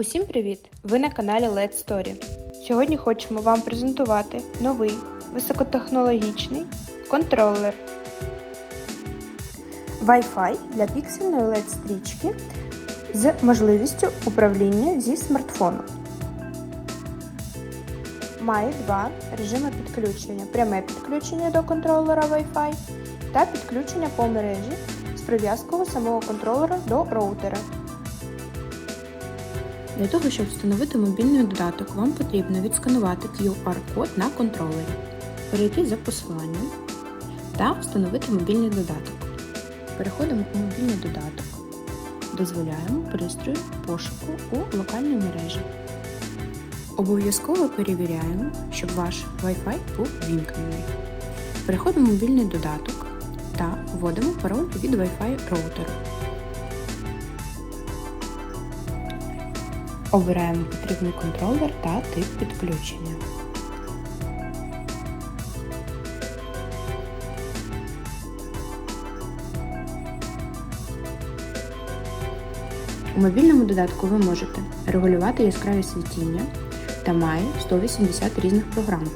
Усім привіт! Ви на каналі Let's Story. Сьогодні хочемо вам презентувати новий високотехнологічний контролер Wi-Fi для піксельної LED-стрічки з можливістю управління зі смартфону. Має два режими підключення: пряме підключення до контролера Wi-Fi та підключення по мережі з прив'язкою самого контролера до роутера. Для того, щоб встановити мобільний додаток, вам потрібно відсканувати QR-код на контролері, перейти за посиланням та встановити мобільний додаток. Переходимо у мобільний додаток, дозволяємо пристрою пошуку у локальній мережі. Обов'язково перевіряємо, щоб ваш Wi-Fi був вімкнений. Переходимо в мобільний додаток та вводимо пароль від Wi-Fi роутеру. Обираємо потрібний контролер та тип підключення. У мобільному додатку ви можете регулювати яскраві світіння та має 180 різних програм.